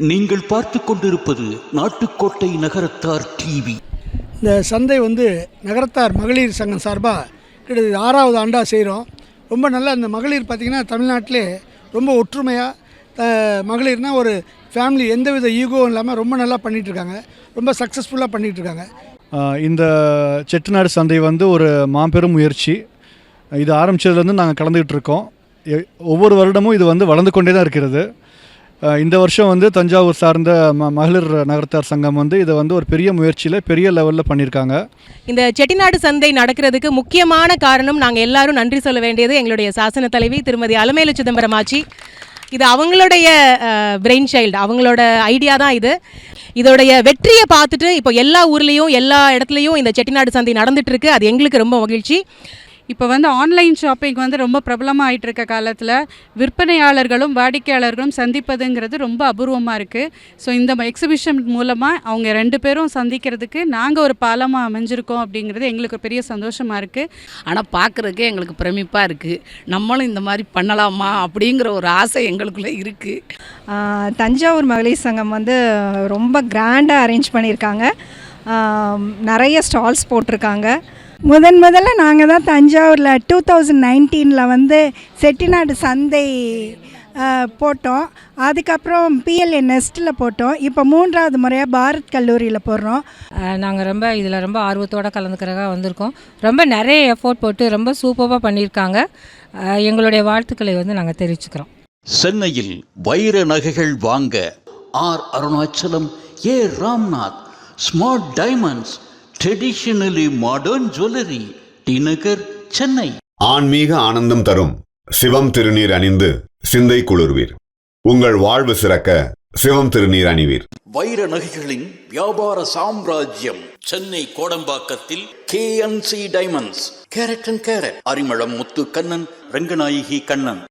நீங்கள் பார்த்து கொண்டிருப்பது நாட்டுக்கோட்டை நகரத்தார் டிவி. இந்த சந்தை வந்து நகரத்தார் மகளிர் சங்கம் சார்பாக கிட்டத்தட்ட ஆறாவது ஆண்டாக செய்கிறோம் ரொம்ப நல்லா இந்த மகளிர் பார்த்திங்கன்னா தமிழ்நாட்டிலே ரொம்ப ஒற்றுமையாக மகளிர்னால் ஒரு ஃபேமிலி எந்தவித ஈகோவும் இல்லாமல் ரொம்ப நல்லா பண்ணிகிட்டு இருக்காங்க ரொம்ப சக்ஸஸ்ஃபுல்லாக பண்ணிகிட்டு இருக்காங்க ஆஹ் இந்த செட்டிநாடு சந்தை வந்து ஒரு மாபெரும் முயற்சி. இது ஆரம்பித்ததுலேருந்து நாங்கள் கலந்துக்கிட்டு இருக்கோம். எ- ஒவ்வொரு வருடமும் இது வந்து வளர்ந்து கொண்டே தான் இருக்கிறது. இந்த வருஷம் வந்து தஞ்சாவூர் சார்ந்த ம மகளிர் நகரத்தார் சங்கம் வந்து இதை வந்து ஒரு பெரிய முயற்சியில் பெரிய லெவலில் பண்ணியிருக்காங்க. இந்த செட்டிநாடு சந்தை நடக்கிறதுக்கு முக்கியமான காரணம் நாங்கள் எல்லாரும் நன்றி சொல்ல வேண்டியது எங்களுடைய சாசன தலைவி திருமதி அலமேலு சிதம்பரம் ஆச்சி. இது அவங்களுடைய பிரெயின் சைல்டு அவங்களோட ஐடியா தான் இது. இதோடைய வெற்றியை பார்த்துட்டு இப்போ எல்லா ஊர்லேயும் எல்லா இடத்துலையும் இந்த செட்டிநாடு சந்தை நடந்துட்டு இருக்கு. அது எங்களுக்கு ரொம்ப மகிழ்ச்சி. இப்போ வந்து ஆன்லைன் ஷாப்பிங் வந்து ரொம்ப பிரபலமாக ஆயிட்டு இருக்க காலத்தில் விற்பனையாளர்களும் வாடிக்கையாளர்களும் சந்திப்பதுங்கிறது ரொம்ப அபூர்வமாக இருக்குது ஸோ இந்த எக்ஸிபிஷன் மூலமாக அவங்க ரெண்டு பேரும் சந்திக்கிறதுக்கு நாங்கள் ஒரு பாலமாக அமைஞ்சிருக்கோம் அப்படிங்கிறது எங்களுக்கு பெரிய சந்தோஷமாக இருக்குது ஆனால் பார்க்குறதுக்கே எங்களுக்கு பிரமிப்பாக இருக்குது நம்மளும் இந்த மாதிரி பண்ணலாமா அப்படிங்கிற ஒரு ஆசை எங்களுக்குள்ளே இருக்குது தஞ்சாவூர் மகளிர் சங்கம் வந்து ரொம்ப கிராண்டாக அரேஞ்ச் பண்ணியிருக்காங்க. நிறைய ஸ்டால்ஸ் போட்டிருக்காங்க. முதன் முதல்ல நாங்கள் தான் தஞ்சாவூரில் டூ தௌசண்ட் நைன்டீனில் வந்து செட்டிநாடு சந்தை போட்டோம். அதுக்கப்புறம் பிஎல்ஏ நெஸ்ட்டில் போட்டோம். இப்போ மூன்றாவது முறையாக பாரத் கல்லூரியில் போடுறோம். நாங்கள் ரொம்ப இதில் ரொம்ப ஆர்வத்தோடு கலந்துக்கிறதாக வந்திருக்கோம். ரொம்ப நிறைய எஃபோர்ட் போட்டு ரொம்ப சூப்பராக பண்ணியிருக்காங்க. எங்களுடைய வாழ்த்துக்களை வந்து நாங்கள் தெரிவிச்சுக்கிறோம். சென்னையில் வைர நகைகள் வாங்க R Arunachalam A Ramnath smart diamonds traditionally modern jewellery T Nagar Chennai ஆன்மீக ஆனந்தம் தரும் சிவம் திருநீர் அணிந்து சிந்தை குளிர்வீர். உங்கள் வாழ்வு சிறக்க சிவம் திருநீர் அணிவீர். வைர நகைகளின் வியாபார சாம்ராஜ்யம் Chennai கோடம்பாக்கத்தில் KNC diamonds carat and carat Arimalam Muthu Kannan Ranganayaki Kannan.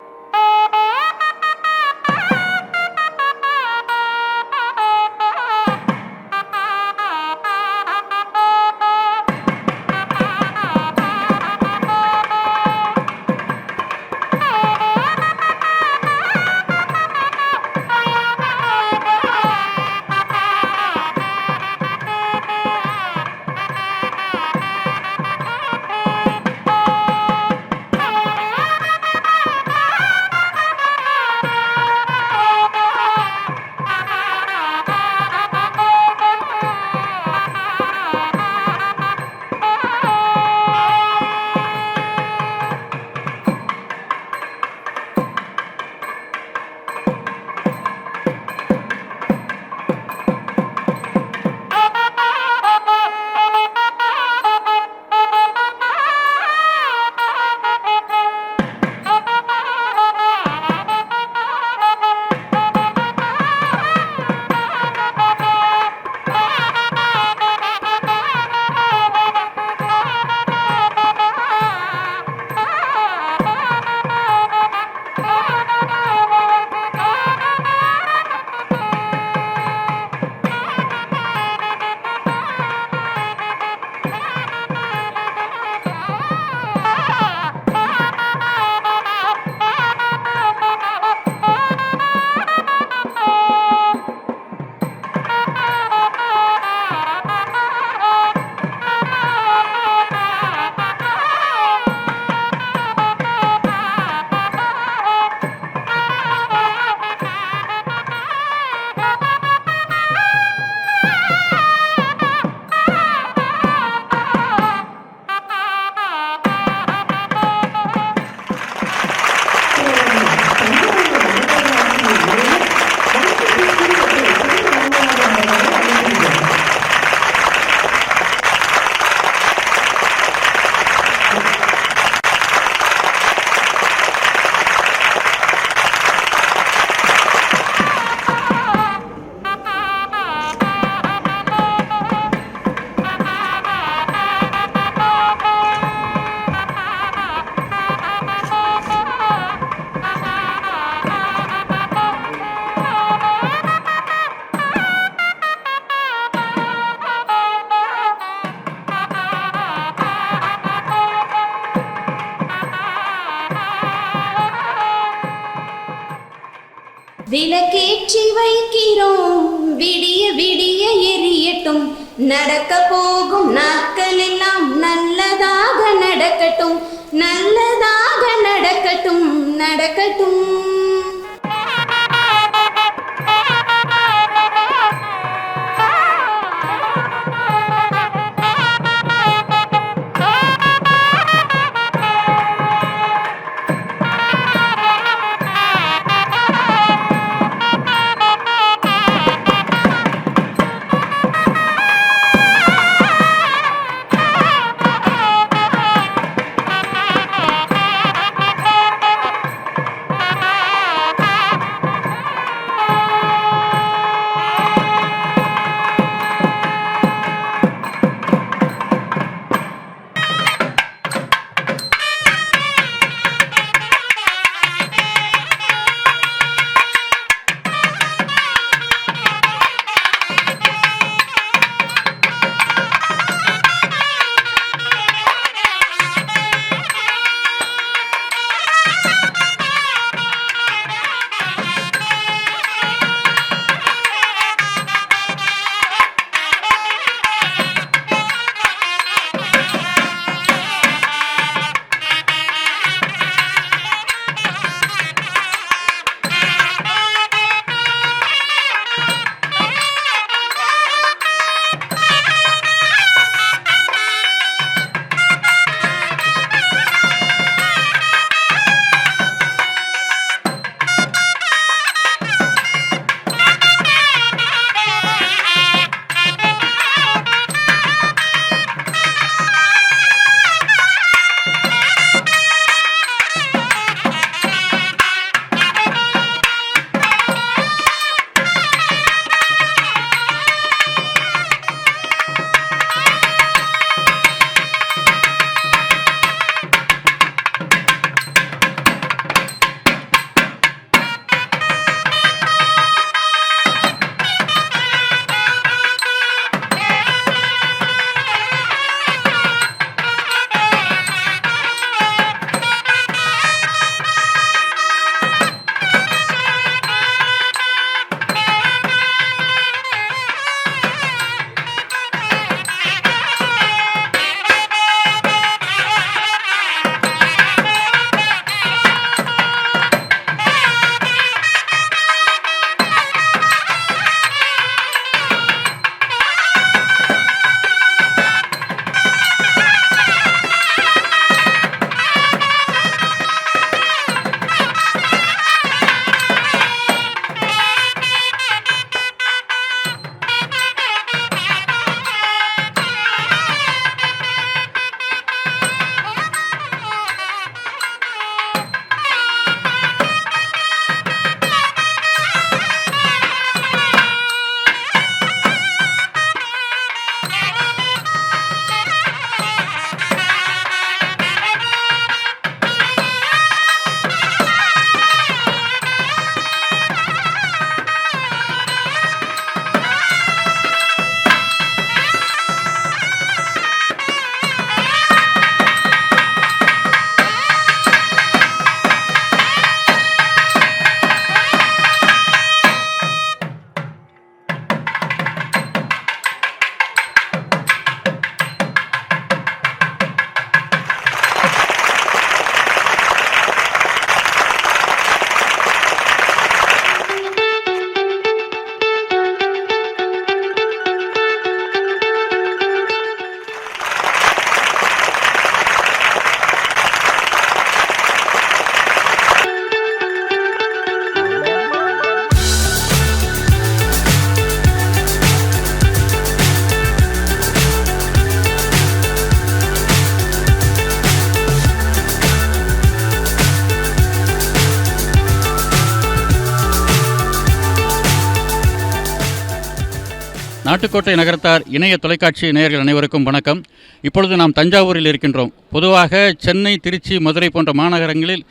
Mettukottai Nagarathar இணைய தொலைக்காட்சி நேயர்கள் அனைவருக்கும் வணக்கம். இப்பொழுது நாம் தஞ்சாவூரில் இருக்கின்றோம். பொதுவாக சென்னை திருச்சி மதுரை போன்ற மாநகரங்களில்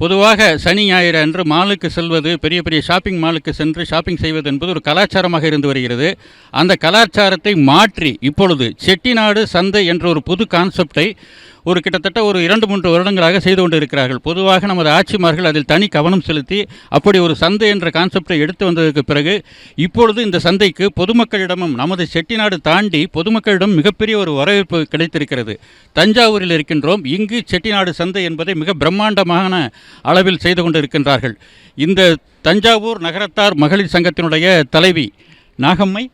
பொதுவாக சனி ஞாயிறு அன்று மாலுக்கு செல்வது பெரிய பெரிய ஷாப்பிங் மாலுக்கு சென்று ஷாப்பிங் செய்வது என்பது ஒரு கலாச்சாரமாக இருந்து வருகிறது. அந்த கலாச்சாரத்தை மாற்றி இப்பொழுது செட்டிநாடு சந்தை என்ற ஒரு புது கான்செப்டை ஒரு கிட்டத்தட்ட ஒரு இரண்டு மூன்று வருடங்களாக செய்து கொண்டு இருக்கிறார்கள் பொதுவாக நமது ஆட்சிமார்கள் அதில் தனி கவனம் செலுத்தி அப்படி ஒரு சந்தை என்ற கான்செப்டை எடுத்து வந்ததற்கு பிறகு இப்பொழுது இந்த சந்தைக்கு பொதுமக்களிடமும் நமது செட்டிநாடு தாண்டி பொதுமக்களிடம் மிகப்பெரிய ஒரு வரவேற்பு கிடைத்திருக்கிறது. தஞ்சாவூரில் இருக்கின்றோம். இங்கு செட்டிநாடு சந்தை என்பதை மிக பிரம்மாண்டமான அளவில் செய்து கொண்டிருக்கின்றார்கள். இந்த தஞ்சாவூர் நகரத்தார் மகளிர் சங்கத்தினுடைய தலைவி நாகம்மை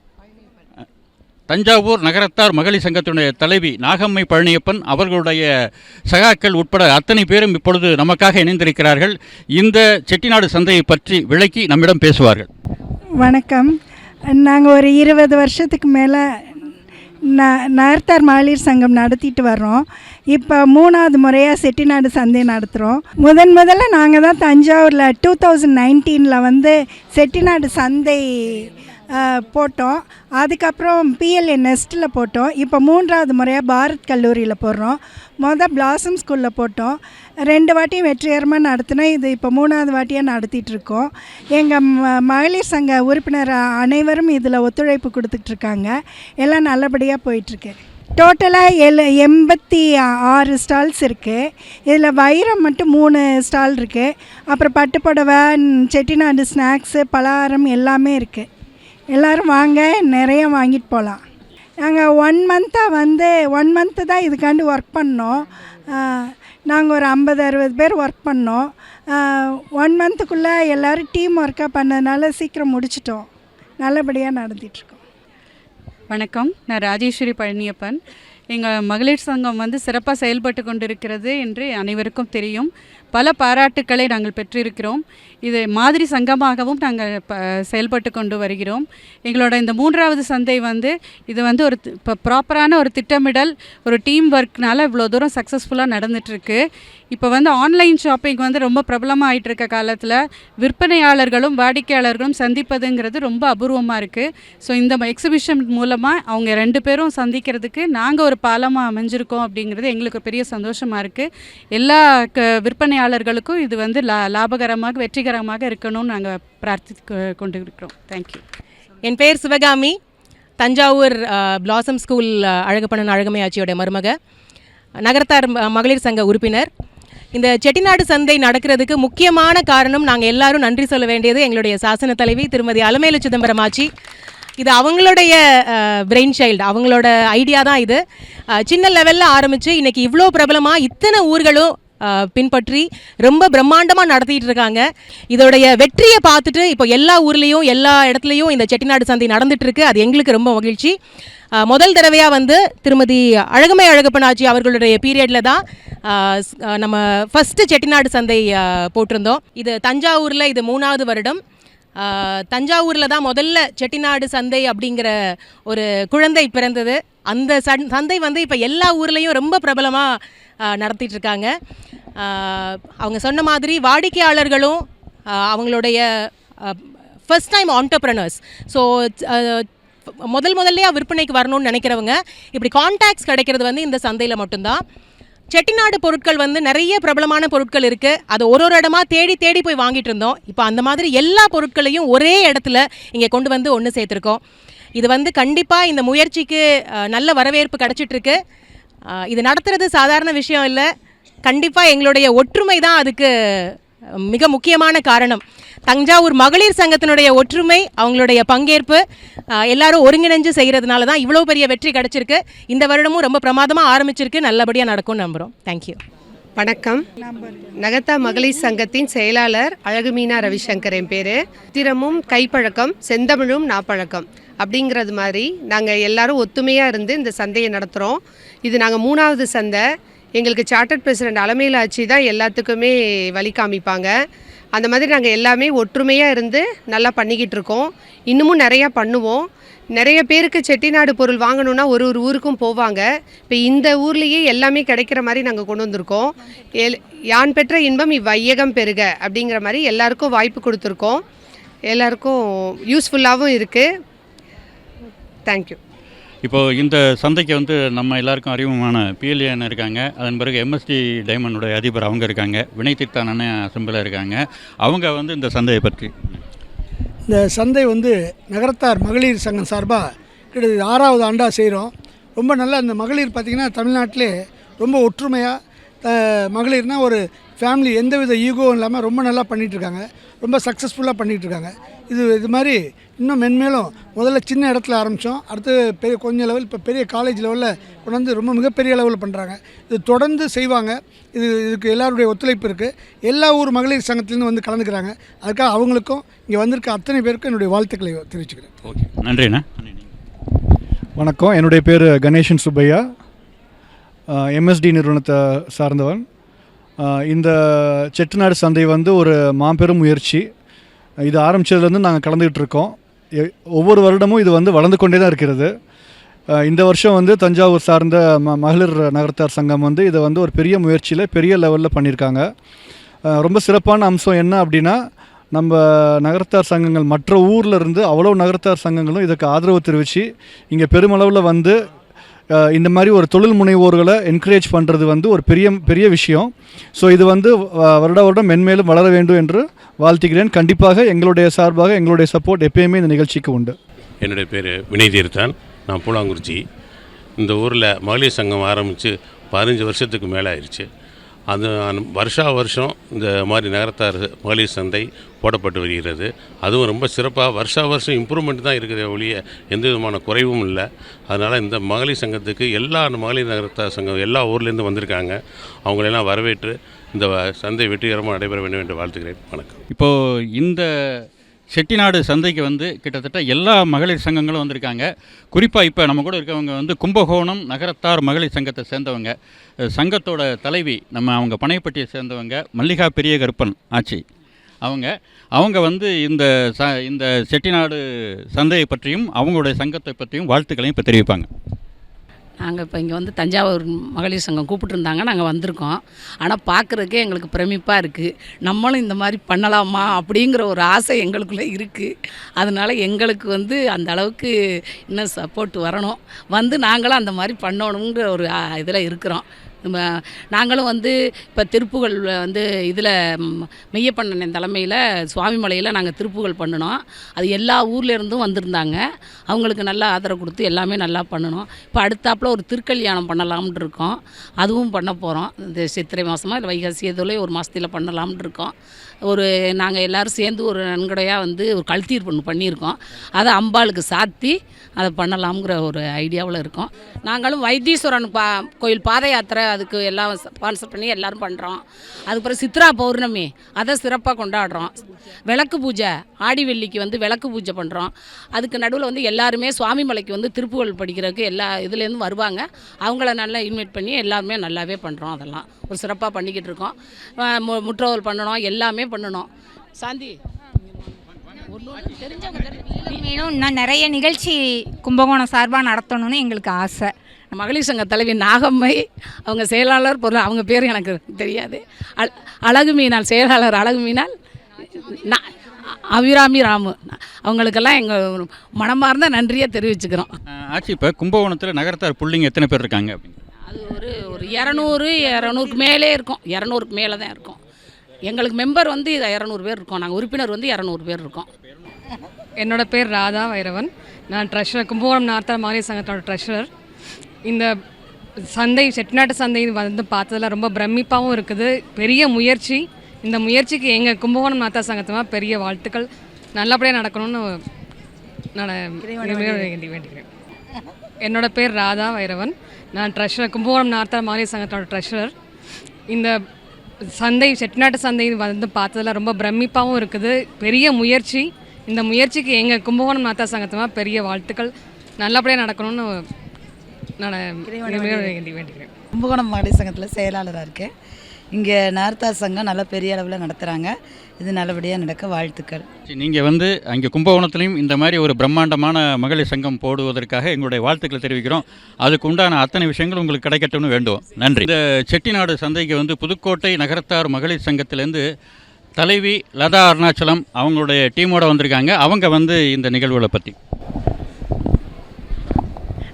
தஞ்சாவூர் நகரத்தார் மகளிர் சங்கத்தினுடைய தலைவி நாகம்மை பழனியப்பன் அவர்களுடைய சகாக்கள் உட்பட அத்தனை பேரும் இப்பொழுது நமக்காக இணைந்திருக்கிறார்கள். இந்த செட்டிநாடு சந்தையை பற்றி விளக்கி நம்மிடம் பேசுவார்கள். வணக்கம். நாங்கள் ஒரு இருபது வருஷத்துக்கு மேலே ந நகர்த்தார் மகளிர் சங்கம் நடத்திட்டு வர்றோம். இப்போ மூணாவது முறையாக செட்டிநாடு சந்தை நடத்துகிறோம் முதன் முதல்ல நாங்கள் தான் தஞ்சாவூரில் டூ தௌசண்ட் நைன்டீனில் வந்து செட்டிநாடு சந்தை போட்டோம். அதுக்கப்புறம் பிஎல்ஏ நெஸ்ட்டில் போட்டோம். இப்போ மூன்றாவது முறையாக பாரத் கல்லூரியில் போடுறோம். மொதல் பிளாசம் ஸ்கூலில் போட்டோம். ரெண்டு வாட்டியும் வெற்றிகரமாக நடத்தினோம் இது இப்போ மூணாவது வாட்டியாக நடத்திட்டுருக்கோம். எங்கள் மகளிர் சங்க உறுப்பினர் அனைவரும் இதில் ஒத்துழைப்பு கொடுத்துட்ருக்காங்க. எல்லாம் நல்லபடியாக போயிட்டுருக்கு டோட்டலாக எழு எண்பத்தி ஆறு ஸ்டால்ஸ் இருக்குது இதில் வைரம் மட்டும் மூணு ஸ்டால் இருக்குது அப்புறம் பட்டுப்புடவை செட்டிநாடு ஸ்நாக்ஸு பலகாரம் எல்லாமே இருக்குது எல்லோரும் வாங்க நிறைய வாங்கிட்டு போகலாம் நாங்கள் ஒன் மந்த்தாக வந்து ஒன் மந்த்து தான் இதுக்காண்டி ஒர்க் பண்ணோம். நாங்கள் ஒரு ஐம்பது அறுபது பேர் ஒர்க் பண்ணோம். ஒன் மந்த்துக்குள்ளே எல்லோரும் டீம் ஒர்க்காக பண்ணதுனால சீக்கிரம் முடிச்சிட்டோம். நல்லபடியாக நடந்துகிட்ருக்கோம் வணக்கம். நான் ராஜேஸ்வரி பழனியப்பன். எங்கள் மகளிர் சங்கம் வந்து சிறப்பாக செயல்பட்டு கொண்டிருக்கிறது என்று அனைவருக்கும் தெரியும். பல பாராட்டுக்களை நாங்கள் பெற்றிருக்கிறோம். இது மாதிரி சங்கமாகவும் நாங்கள் ப செயல்பட்டு கொண்டு வருகிறோம். எங்களோட இந்த மூன்றாவது சந்தை வந்து இது வந்து ஒரு தி- இப்போ ப்ராப்பரான ஒரு திட்டமிடல் ஒரு டீம் ஒர்க்னால இவ்வளோ தூரம் சக்ஸஸ்ஃபுல்லாக நடந்துட்டுருக்கு. இப்போ வந்து ஆன்லைன் ஷாப்பிங் வந்து ரொம்ப பிரபலமாக ஆயிட்டு இருக்க காலத்தில் விற்பனையாளர்களும் வாடிக்கையாளர்களும் சந்திப்பதுங்கிறது ரொம்ப அபூர்வமாக இருக்குது ஸோ இந்த எக்ஸிபிஷன் மூலமாக அவங்க ரெண்டு பேரும் சந்திக்கிறதுக்கு நாங்கள் ஒரு பாலமாக அமைஞ்சிருக்கோம் அப்படிங்கிறது எங்களுக்கு பெரிய சந்தோஷமாக இருக்குது எல்லா க விற்பனையாளர்களுக்கும் இது வந்து லா லாபகரமாக வெற்றிகரமாக இருக்கணும்னு நாங்கள் பிரார்த்தி கொண்டு இருக்கிறோம் தேங்க்யூ என் பெயர் சிவகாமி. தஞ்சாவூர் பிளாசம் ஸ்கூல் அழகப்பண்ணன் அழகமை ஆட்சியோட மருமக. நகரத்தார் மகளிர் சங்க உறுப்பினர். இந்த செட்டிநாடு சந்தை நடக்கிறதுக்கு முக்கியமான காரணம் நாங்கள் எல்லாரும் நன்றி சொல்ல வேண்டியது எங்களுடைய சாசன தலைவி திருமதி அலமேலு சிதம்பரம் ஆச்சி இது அவங்களுடைய பிரெயின் சைல்டு அவங்களோட ஐடியா தான் இது. சின்ன லெவலில் ஆரம்பித்து இன்னைக்கு இவ்வளோ பிரபலமாக இத்தனை ஊர்களும் பின்பற்றி ரொம்ப பிரம்மாண்டமாக நடத்திட்டு இருக்காங்க. இதோடைய வெற்றியை பார்த்துட்டு இப்போ எல்லா ஊர்லேயும் எல்லா இடத்துலையும் இந்த செட்டிநாடு சந்தை நடந்துட்டு இருக்கு. அது எங்களுக்கு ரொம்ப மகிழ்ச்சி. முதல் தடவையாக வந்து திருமதி அழகுமை அழகப்பனாச்சி அவர்களுடைய பீரியடில் தான் நம்ம ஃபஸ்ட்டு செட்டிநாடு சந்தை போட்டிருந்தோம். இது தஞ்சாவூரில் இது மூணாவது வருடம். தஞ்சாவூரில் தான் முதல்ல செட்டிநாடு சந்தை அப்படிங்கிற ஒரு குழந்தை பிறந்தது. அந்த சன் சந்தை வந்து இப்போ எல்லா ஊர்லேயும் ரொம்ப பிரபலமாக நடத்திட்டுருக்காங்க. அவங்க சொன்ன மாதிரி வாடிக்கையாளர்களும் அவங்களுடைய ஃபஸ்ட் டைம் ஆண்டர்ப்ரனர்ஸ் ஸோ முதல் முதல்லையா விற்பனைக்கு வரணும்னு நினைக்கிறவங்க இப்படி கான்டாக்ட்ஸ் கிடைக்கிறது வந்து இந்த சந்தையில் மட்டும்தான். செட்டிநாடு பொருட்கள் வந்து நிறைய பிரபலமான பொருட்கள் இருக்குது அது ஒரு ஒரு இடமா தேடி தேடி போய் வாங்கிட்டு இருந்தோம். இப்போ அந்த மாதிரி எல்லா பொருட்களையும் ஒரே இடத்துல இங்கே கொண்டு வந்து ஒன்று சேர்த்துருக்கோம். இது வந்து கண்டிப்பாக இந்த முயற்சிக்கு நல்ல வரவேற்பு கிடச்சிட்டு இருக்கு இது நடத்துறது சாதாரண விஷயம் இல்லை. கண்டிப்பாக எங்களுடைய ஒற்றுமை தான் அதுக்கு மிக முக்கியமான காரணம். தஞ்சாவூர் மகளிர் சங்கத்தினுடைய ஒற்றுமை அவங்களுடைய பங்கேற்பு எல்லாரும் ஒருங்கிணைஞ்சு செய்கிறதுனால தான் இவ்வளோ பெரிய வெற்றி கிடச்சிருக்கு. இந்த வருடமும் ரொம்ப பிரமாதமாக ஆரம்பிச்சிருக்கு. நல்லபடியாக நடக்கும்னு நம்புகிறோம் தேங்க்யூ வணக்கம். நகத்தா மகளிர் சங்கத்தின் செயலாளர் அழகுமீனா ரவிசங்கர் என் பேர். திறமும் கைப்பழக்கம் செந்தமிழும் நாப்பழக்கம் அப்படிங்கிறது மாதிரி நாங்கள் எல்லாரும் ஒத்துமையாக இருந்து இந்த சந்தையை நடத்துகிறோம் இது நாங்கள் மூணாவது சந்தை. எங்களுக்கு சார்ட்டர்ட் பிரசிடென்ட் அலமையில் ஆட்சி தான் எல்லாத்துக்குமே வழி காமிப்பாங்க. அந்த மாதிரி நாங்கள் எல்லாமே ஒற்றுமையாக இருந்து நல்லா பண்ணிக்கிட்டு இருக்கோம். இன்னமும் நிறையா பண்ணுவோம். நிறைய பேருக்கு செட்டிநாடு பொருள் வாங்கணும்னா ஒரு ஒரு ஊருக்கும் போவாங்க. இப்போ இந்த ஊர்லேயே எல்லாமே கிடைக்கிற மாதிரி நாங்கள் கொண்டு வந்திருக்கோம். எல் யான் பெற்ற இன்பம் இவ்வையகம் பெருக அப்படிங்கிற மாதிரி எல்லாருக்கும் வாய்ப்பு கொடுத்துருக்கோம். எல்லாருக்கும் யூஸ்ஃபுல்லாகவும் இருக்குது தேங்க்யூ இப்போது இந்த சந்தைக்கு வந்து நம்ம எல்லாருக்கும் அறிமுகமான பிஎல்ஏன்னு இருக்காங்க. அதன் பிறகு எம்எஸ்டி டைமண்டோட அதிபர் அவங்க இருக்காங்க. வினய் திட்டான் அசம்பிளாக இருக்காங்க. அவங்க வந்து இந்த சந்தையை பற்றி இந்த சந்தை வந்து நகரத்தார் மகளிர் சங்கம் சார்பாக கிட்டத்தட்ட ஆறாவது ஆண்டாக செய்கிறோம் ரொம்ப நல்லா இந்த மகளிர் பார்த்திங்கன்னா தமிழ்நாட்டிலே ரொம்ப ஒற்றுமையாக மகளிர்னால் ஒரு ஃபேமிலி எந்தவித ஈகோவும் இல்லாமல் ரொம்ப நல்லா பண்ணிகிட்டு இருக்காங்க. ரொம்ப சக்ஸஸ்ஃபுல்லாக பண்ணிகிட்டு இருக்காங்க. இது இது மாதிரி இன்னும் மென்மேலும் முதல்ல சின்ன இடத்துல ஆரம்பித்தோம் அடுத்து பெரிய கொஞ்சம் லெவல் இப்போ பெரிய காலேஜ் லெவலில் கொண்டு வந்து ரொம்ப மிகப்பெரிய லெவலில் பண்ணுறாங்க இது தொடர்ந்து செய்வாங்க. இது இதுக்கு எல்லாருடைய ஒத்துழைப்பு இருக்குது எல்லா ஊர் மகளிர் சங்கத்துலேருந்து வந்து கலந்துக்கிறாங்க. அதுக்காக அவங்களுக்கும் இங்கே வந்திருக்க அத்தனை பேருக்கும் என்னுடைய வாழ்த்துக்களை தெரிவிச்சுக்கிறேன். ஓகே. நன்றிண்ணா. வணக்கம். என்னுடைய பேர் கணேசன் சுப்பையா. எம்எஸ்டி நிறுவனத்தை சார்ந்தவன். இந்த செட்டிநாடு சந்தை வந்து ஒரு மாபெரும் முயற்சி. இது ஆரம்பித்ததுலேருந்து நாங்கள் கலந்துக்கிட்டு இருக்கோம். ஒவ்வொரு வருடமும் இது வந்து வளர்ந்து கொண்டே தான் இருக்கிறது. இந்த வருஷம் வந்து தஞ்சாவூர் சார்ந்த ம மகளிர் நகரத்தார் சங்கம் வந்து இதை வந்து ஒரு பெரிய முயற்சியில் பெரிய லெவலில் பண்ணியிருக்காங்க. ரொம்ப சிறப்பான அம்சம் என்ன அப்படின்னா நம்ம நகரத்தார் சங்கங்கள் மற்ற ஊரில் இருந்து அவ்வளோ நகரத்தார் சங்கங்களும் இதுக்கு ஆதரவு தெரிவித்து இங்கே பெருமளவில் வந்து இந்த மாதிரி ஒரு தொழில் முனைவோர்களை என்கரேஜ் பண்ணுறது வந்து ஒரு பெரிய பெரிய விஷயம். ஸோ இது வந்து வருட வருடம் மென்மேலும் வளர வேண்டும் என்று வாழ்த்துகிறேன். கண்டிப்பாக எங்களுடைய சார்பாக எங்களுடைய சப்போர்ட் எப்பயுமே இந்த நிகழ்ச்சிக்கு உண்டு. என்னுடைய பேர் வினய் தீர்த்தான் நான் பூலாங்குறிச்சி. இந்த ஊரில் மகளிர் சங்கம் ஆரம்பித்து பதினஞ்சு வருஷத்துக்கு மேலே ஆயிடுச்சு அது வருஷா வருஷம் இந்த மாதிரி நகரத்தார் மகளிர் சந்தை போடப்பட்டு வருகிறது. அதுவும் ரொம்ப சிறப்பாக வருஷா வருஷம் இம்ப்ரூவ்மெண்ட் தான் இருக்கிற ஒழிய எந்த விதமான குறைவும் இல்லை. அதனால் இந்த மகளிர் சங்கத்துக்கு எல்லா மகளிர் நகரத்தார் சங்கம் எல்லா ஊர்லேருந்து வந்திருக்காங்க. அவங்களெல்லாம் வரவேற்று இந்த வ- சந்தை வெற்றிகரமாக நடைபெற வேண்டும் என்று வாழ்த்துக்கிறேன் வணக்கம். இப்போது இந்த செட்டிநாடு சந்தைக்கு வந்து கிட்டத்தட்ட எல்லா மகளிர் சங்கங்களும் வந்திருக்காங்க. குறிப்பாக இப்போ நம்ம கூட இருக்கவங்க வந்து கும்பகோணம் நகரத்தார் மகளிர் சங்கத்தை சேர்ந்தவங்க. சங்கத்தோட தலைவி நம்ம அவங்க பனையப்பட்டியை சேர்ந்தவங்க மல்லிகா பெரிய கருப்பன் ஆச்சி. அவங்க அவங்க வந்து இந்த ச இந்த செட்டிநாடு சந்தையை பற்றியும் அவங்களுடைய சங்கத்தை பற்றியும் வாழ்த்துக்களையும் இப்போ தெரிவிப்பாங்க. நாங்கள் இப்போ இங்கே வந்து தஞ்சாவூர் மகளிர் சங்கம் கூப்பிட்டுருந்தாங்க நாங்கள் வந்திருக்கோம். ஆனால் பார்க்குறதுக்கே எங்களுக்கு பிரமிப்பாக இருக்குது நம்மளும் இந்த மாதிரி பண்ணலாமா அப்படிங்கிற ஒரு ஆசை எங்களுக்குள்ளே இருக்குது அதனால் எங்களுக்கு வந்து அந்த அளவுக்கு இன்னும் சப்போர்ட் வரணும். வந்து நாங்களும் அந்த மாதிரி பண்ணணுங்கிற ஒரு இதில் இருக்கிறோம். நம்ம நாங்களும் வந்து இப்போ திருப்புகள் வந்து இதில் மெய்யப்பண்ணன் தலைமையில் சுவாமிமலையில் நாங்கள் திருப்புகள் பண்ணினோம். அது எல்லா ஊர்லேருந்தும் வந்திருந்தாங்க. அவங்களுக்கு நல்லா ஆதரவு கொடுத்து எல்லாமே நல்லா பண்ணணும் இப்போ அடுத்தாப்புல ஒரு திருக்கல்யாணம் பண்ணலாம்னு இருக்கோம். அதுவும் பண்ண போகிறோம் இந்த சித்திரை மாதமா இல்லை வைகாசி எதுல ஒரு மாதத்தில் பண்ணலாம்னு இருக்கோம். ஒரு நாங்கள் எல்லோரும் சேர்ந்து ஒரு நன்கொடையாக வந்து ஒரு கழுத்தீர் பண்ணு பண்ணியிருக்கோம். அதை அம்பாளுக்கு சாத்தி அதை பண்ணலாம்ங்கிற ஒரு ஐடியாவில் இருக்கோம். நாங்களும் வைத்தீஸ்வரன் பா கோயில் பாத யாத்திரை அதுக்கு எல்லாம் ஸ்பான்சர் பண்ணி எல்லோரும் பண்ணுறோம் அதுக்கப்புறம் சித்ரா பௌர்ணமி அதை சிறப்பாக கொண்டாடுறோம். விளக்கு பூஜை ஆடி வெள்ளிக்கு வந்து விளக்கு பூஜை பண்ணுறோம் அதுக்கு நடுவில் வந்து எல்லாருமே சுவாமி மலைக்கு வந்து திருப்புகழ் படிக்கிறதுக்கு எல்லா இதுலேருந்து வருவாங்க. அவங்கள நல்லா இன்வைட் பண்ணி எல்லாருமே நல்லாவே பண்ணுறோம் அதெல்லாம். ஒரு சிறப்பாக பண்ணிக்கிட்டு இருக்கோம். அஹ் மு- பண்ணணும். எல்லாமே பண்ணணும். சாந்தி. மேலும் இன்னும் நிறைய நிகழ்ச்சி கும்பகோணம் சார்பாக நடத்தணும்னு எங்களுக்கு ஆசை. மகளிர் சங்க தலைவி நாகம்மை அவங்க செயலாளர் பொருள் அவங்க பேர் எனக்கு தெரியாது. அழ- அழகு மீனால் செயலாளர் அழகு மீனால் நா- அபிராமி ராமு. அவங்களுக்கெல்லாம் எங்கள் மனமார்ந்த நன்றியை தெரிவிச்சுக்கிறோம். ஆச்சி. இப்போ கும்பகோணத்தில் நகரத்தார் புள்ளிங்க எத்தனை பேர் இருக்காங்க அப்படின்னு. அது ஒரு ஒரு இரநூறு இரநூறுக்கு மேலே இருக்கும். இரநூறுக்கு மேலே தான் இருக்கும். எங்களுக்கு மெம்பர் வந்து இரநூறு பேர் இருக்கோம். நாங்கள் உறுப்பினர் வந்து இரநூறு பேர் இருக்கோம். என்னோட பேர் ராதா வைரவன். நான் ட்ரெஷரர் கும்பகோணம் நார்த்தர் மாநில சங்கத்தோட ட்ரெஷரர் இந்த சந்தை செட்டிநாட்டு சந்தை வந்து பார்த்ததுல ரொம்ப பிரமிப்பாகவும் இருக்குது. பெரிய முயற்சி. இந்த முயற்சிக்கு எங்கள் கும்பகோணம் நார்த்தா சங்கத்தமாக பெரிய வாழ்த்துக்கள். நல்லபடியாக நடக்கணும்னு நான் வேண்டிக்கிறேன். என்னோட பேர் ராதா வைரவன். நான் ட்ரெஷரர் கும்பகோணம் நார்த்தர் மாநில சங்கத்தோட ட்ரெஷரர் இந்த சந்தை செட்டிநாட்டு சந்தை வந்து பார்த்ததுல ரொம்ப பிரமிப்பாகவும் இருக்குது. பெரிய முயற்சி. இந்த முயற்சிக்கு எங்கள் கும்பகோணம் நாத்தா சங்கத்தமாக பெரிய வாழ்த்துக்கள். நல்லபடியாக நடக்கணும்னு நான் வேண்டிக்கிறேன் கும்பகோணம் மகளிர் சங்கத்தில் செயலாளராக இருக்கேன். இங்கே நார்த்தார் சங்கம் நல்ல பெரிய அளவில் நடத்துகிறாங்க இது நல்லபடியாக நடக்க வாழ்த்துக்கள். நீங்கள் வந்து அங்கே கும்பகோணத்துலேயும் இந்த மாதிரி ஒரு பிரம்மாண்டமான மகளிர் சங்கம் போடுவதற்காக எங்களுடைய வாழ்த்துக்களை தெரிவிக்கிறோம். அதுக்கு உண்டான அத்தனை விஷயங்கள் உங்களுக்கு கிடைக்கட்டும்னு வேண்டும் நன்றி. இந்த செட்டிநாடு சந்தைக்கு வந்து புதுக்கோட்டை நகரத்தார் மகளிர் சங்கத்திலேருந்து தலைவி லதா அருணாச்சலம் அவங்களுடைய டீமோட வந்திருக்காங்க. அவங்க வந்து இந்த நிகழ்வுகளை பற்றி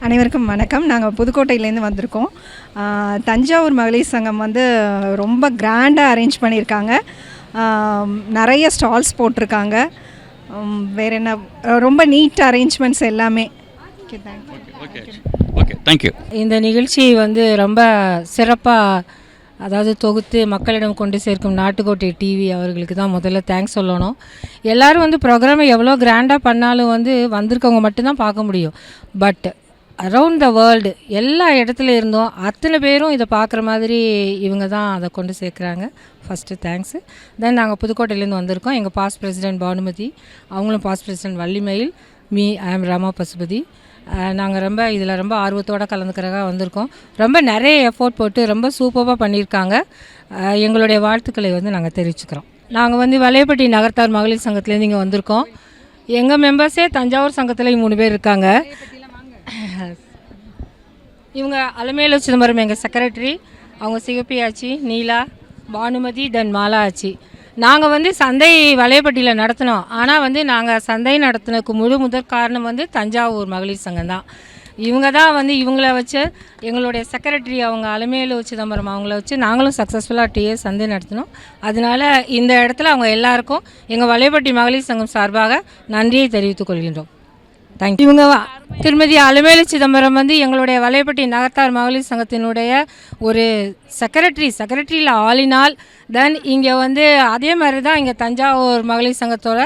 அனைவருக்கும் வணக்கம். நாங்கள் புதுக்கோட்டையிலேருந்து வந்திருக்கோம். தஞ்சாவூர் மகளிர் சங்கம் வந்து ரொம்ப கிராண்டாக அரேஞ்ச் பண்ணியிருக்காங்க. நிறைய ஸ்டால்ஸ் போட்டிருக்காங்க. வேற என்ன ரொம்ப நீட் அரேஞ்ச்மெண்ட்ஸ் எல்லாமே. Okay thank you okay okay thank you இந்த நிகழ்ச்சி வந்து ரொம்ப சிறப்பாக அதாவது தொகுத்து மக்களிடம் கொண்டு சேர்க்கும் நாட்டுக்கோட்டை டிவி அவர்களுக்கு தான் முதல்ல தேங்க்ஸ் சொல்லணும். எல்லாரும் வந்து ப்ரோக்ராமை எவ்வளோ கிராண்டாக பண்ணாலும் வந்து வந்திருக்கவங்க மட்டும்தான் பார்க்க முடியும். பட் அரவுண்ட் த வேர்ல்டு எல்லா இடத்துல இருந்தும். அத்தனை பேரும் இதை பார்க்குற மாதிரி இவங்க தான் அதை கொண்டு சேர்க்குறாங்க. ஃபஸ்ட்டு தேங்க்ஸு தென் நாங்கள் புதுக்கோட்டையிலேருந்து வந்திருக்கோம். எங்கள் பாஸ் பிரசிடென்ட் பானுமதி அவங்களும் past president Vallimayil me I am Rama Pasupathi நாங்கள் ரொம்ப இதில் ரொம்ப ஆர்வத்தோடு கலந்துக்கிறதாக வந்திருக்கோம். ரொம்ப நிறைய எஃபோர்ட் போட்டு ரொம்ப சூப்பராக பண்ணியிருக்காங்க. எங்களுடைய வாழ்த்துக்களை வந்து நாங்கள் தெரிவிச்சுக்கிறோம். நாங்கள் வந்து வலையப்பட்டி நகர்த்தார் மகளிர் சங்கத்துலேருந்து இங்கே வந்திருக்கோம். எங்கள் மெம்பர்ஸே தஞ்சாவூர் சங்கத்தில் மூணு பேர் இருக்காங்க. இவங்க அலமேலு சிதம்பரம் எங்கள் செக்ரட்டரி அவங்க சிவப்பி ஆச்சு நீலா பானுமதி தென் மாலா ஆச்சி. நாங்கள் வந்து சந்தை வலையப்பட்டியில் நடத்தினோம். ஆனால் வந்து நாங்கள் சந்தை நடத்தினதுக்கு முழு முதற் காரணம் வந்து தஞ்சாவூர் மகளிர் சங்கம் தான். இவங்க தான் வந்து இவங்கள வச்சு எங்களுடைய செக்ரட்டரி அவங்க அலமேலு சிதம்பரம் அவங்கள வச்சு நாங்களும் சக்ஸஸ்ஃபுல்லாக டிஎஸ் சந்தை நடத்தினோம். அதனால இந்த இடத்துல அவங்க எல்லாருக்கும் எங்கள் வலையப்பட்டி மகளிர் சங்கம் சார்பாக நன்றியை தெரிவித்துக் கொள்கின்றோம். தேங்க்யூ இவங்க திருமதி அலமேலு சிதம்பரம் வந்து எங்களுடைய வலைப்பட்டி நகர்த்தார் மகளிர் சங்கத்தினுடைய ஒரு செக்ரட்டரி செக்ரட்டரியில் ஆளினால் தென் இங்கே வந்து அதே மாதிரி தான் இங்கே தஞ்சாவூர் மகளிர் சங்கத்தோட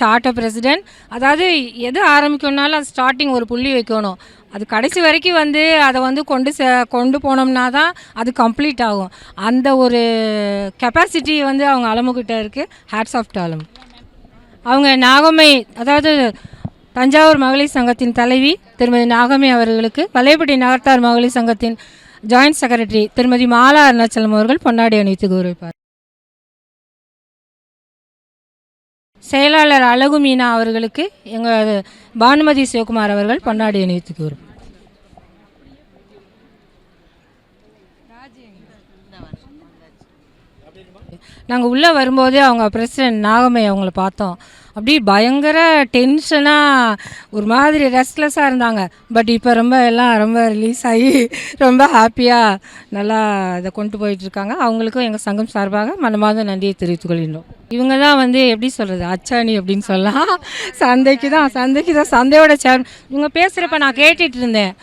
சார்ட்டர் பிரசிடென்ட் அதாவது எது ஆரம்பிக்கணும்னாலும் அது ஸ்டார்டிங் ஒரு புள்ளி வைக்கணும். அது கடைசி வரைக்கும் வந்து அதை வந்து கொண்டு சே கொண்டு போனோம்னா தான் அது கம்ப்ளீட் ஆகும். அந்த ஒரு கெப்பாசிட்டி வந்து அவங்க அலமுக்கிட்ட இருக்குது ஹேட்ஸ் ஆஃப் டாலம் அவங்க நாகமை அதாவது தஞ்சாவூர் மகளிர் சங்கத்தின் தலைவி திருமதி நாகம்மை அவர்களுக்கு வலையப்பட்டி நகர்த்தார் மகளிர் சங்கத்தின் ஜாயிண்ட் செக்ரட்டரி திருமதி மாலா அருணாச்சலம் அவர்கள் பொன்னாடி அணிவித்து கௌரவிப்பார் செயலாளர் அழகு மீனா அவர்களுக்கு எங்கள் பானுமதி சிவகுமார் அவர்கள் பொன்னாடி அணிவித்து கௌரவிப்பார் நாங்கள் உள்ளே வரும்போதே அவங்க பிரசிடென்ட் நாகம்மை அவங்கள பார்த்தோம். அப்படியே பயங்கர டென்ஷனாக ஒரு மாதிரி ரெஸ்ட்லெஸ்ஸாக இருந்தாங்க. பட் இப்போ ரொம்ப எல்லாம் ரொம்ப ரிலீஸ் ஆகி ரொம்ப ஹாப்பியாக நல்லா இதை கொண்டு போயிட்டுருக்காங்க அவங்களுக்கும் எங்கள் சங்கம் சார்பாக மனமாத நன்றியை தெரிவித்துக் கொள்கின்றோம். இவங்க தான் வந்து எப்படி சொல்கிறது அச்சாணி அப்படின்னு சொல்லலாம். சந்தைக்கு தான் சந்தைக்கு தான் சந்தையோட சேர் இவங்க பேசுகிறப்ப நான் கேட்டுட்டு இருந்தேன்.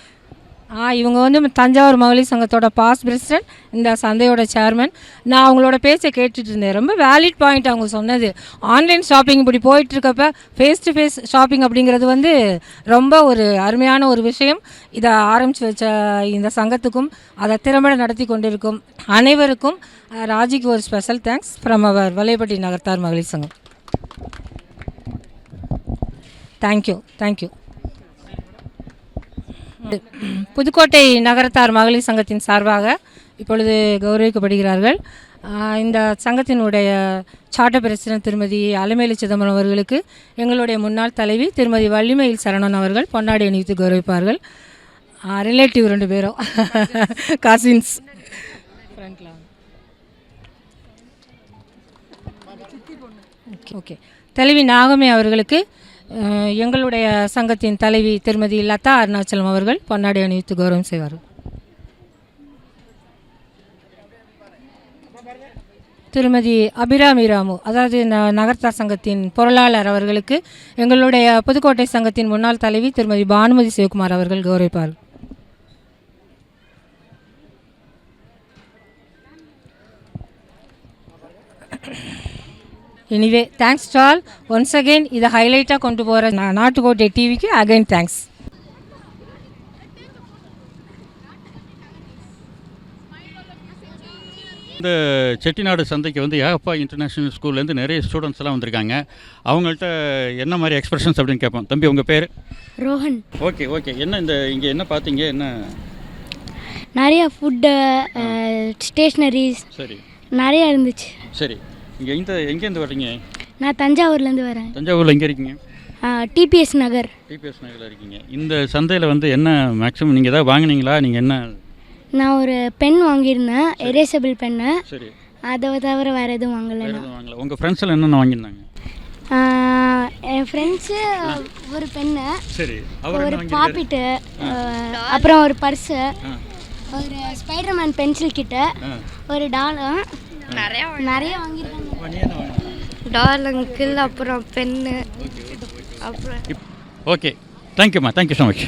ஆ இவங்க வந்து தஞ்சாவூர் மகளிர் சங்கத்தோட பாஸ் பிரசிடென்ட் இந்த சந்தையோட சேர்மன் நான் அவங்களோட பேச்சை கேட்டுட்டு இருந்தேன். ரொம்ப வேலிட் பாயிண்ட் அவங்க சொன்னது. ஆன்லைன் ஷாப்பிங் இப்படி போயிட்டு இருக்கப்ப ஃபேஸ் டு ஃபேஸ் ஷாப்பிங் அப்படிங்கிறது வந்து ரொம்ப ஒரு அருமையான ஒரு விஷயம். இதை ஆரம்பித்து வச்ச இந்த சங்கத்துக்கும் அதை திறம்பட நடத்தி கொண்டிருக்கும் அனைவருக்கும் ராஜிக்கு ஒரு ஸ்பெஷல் தேங்க்ஸ் ஃப்ரம் அவர் வலைப்பட்டி நகர்த்தார் மகளிர் சங்கம். தேங்க்யூ தேங்க்யூ புதுக்கோட்டை நகரத்தார் மகளிர் சங்கத்தின் சார்பாக இப்பொழுது கௌரவிக்கப்படுகிறார்கள். இந்த சங்கத்தினுடைய சார்ட்டர் பிரசிடன்ட் திருமதி அலமேலு சிதம்பரம் அவர்களுக்கு எங்களுடைய முன்னாள் தலைவி திருமதி வள்ளிமயில் சரணன் அவர்கள் பொன்னாடி அணிவித்து கௌரவிப்பார்கள். ரிலேட்டிவ் ரெண்டு பேரும். காசின்ஸ் ஓகே ஓகே தலைவி நாகமே அவர்களுக்கு எங்களுடைய சங்கத்தின் தலைவி திருமதி லதா அருணாச்சலம் அவர்கள் பொன்னாடி அணிவித்து கௌரவம் செய்வார்கள் திருமதி அபிராமி ராமு அதாவது ந நகர்த்தார் சங்கத்தின் பொருளாளர் அவர்களுக்கு எங்களுடைய புதுக்கோட்டை சங்கத்தின் முன்னாள் தலைவி திருமதி பானுமதி சிவகுமார் அவர்கள் கௌரவிப்பார்கள் anyway thanks to all once again இதை ஹைலைட்டாக கொண்டு போகிற நாட்டுக்கோட்டை டிவிக்கு அகைன் தேங்க்ஸ் இந்த செட்டிநாடு சந்தைக்கு வந்து ஏகப்பா இன்டர்நேஷ்னல் ஸ்கூல்லேருந்து நிறைய ஸ்டூடெண்ட்ஸ் எல்லாம் வந்திருக்காங்க. அவங்கள்ட்ட என்ன மாதிரி எக்ஸ்பிரஷன்ஸ் அப்படின்னு கேட்போம். தம்பி உங்கள் பேர்? ரோஹன். ஓகே ஓகே என்ன இந்த இங்கே என்ன பார்த்தீங்க? என்ன? நிறைய ஃபுட்டு ஸ்டேஷ்னரிஸ் சரி. நிறைய இருந்துச்சு. சரி. இங்கே இந்த எங்கேருந்து வர்றீங்க? நான் தஞ்சாவூர்லேருந்து வரேன். தஞ்சாவூரில் எங்கே இருக்கீங்க? டிபிஎஸ் நகர். டிபிஎஸ் நகரில் இருக்கீங்க. இந்த சந்தையில் வந்து என்ன மேக்ஸிமம் நீங்கள் ஏதாவது வாங்குனீங்களா? நீங்கள் என்ன? நான் ஒரு பென் வாங்கியிருந்தேன் எரேசபிள் பென்னு சரி. அதை தவிர வேறு எதுவும் வாங்கலை வாங்கல. உங்கள் ஃப்ரெண்ட்ஸ் எல்லாம் என்னென்ன வாங்கியிருந்தாங்க? என் ஃப்ரெண்ட்ஸு ஒரு பென்னு சரி. ஒரு? பாப்பிட்டு அப்புறம் ஒரு பர்ஸு. ஒரு ஸ்பைடர்மேன் பென்சில் கிட்ட. ஒரு டாலர். நிறைய நிறைய வாங்கியிருக்காங்க? டால் அங்கிள் அப்புறம் பென்னு. அப்புறம் ஓகே. தேங்க்யூம்மா தேங்க்யூ ஸோ மச்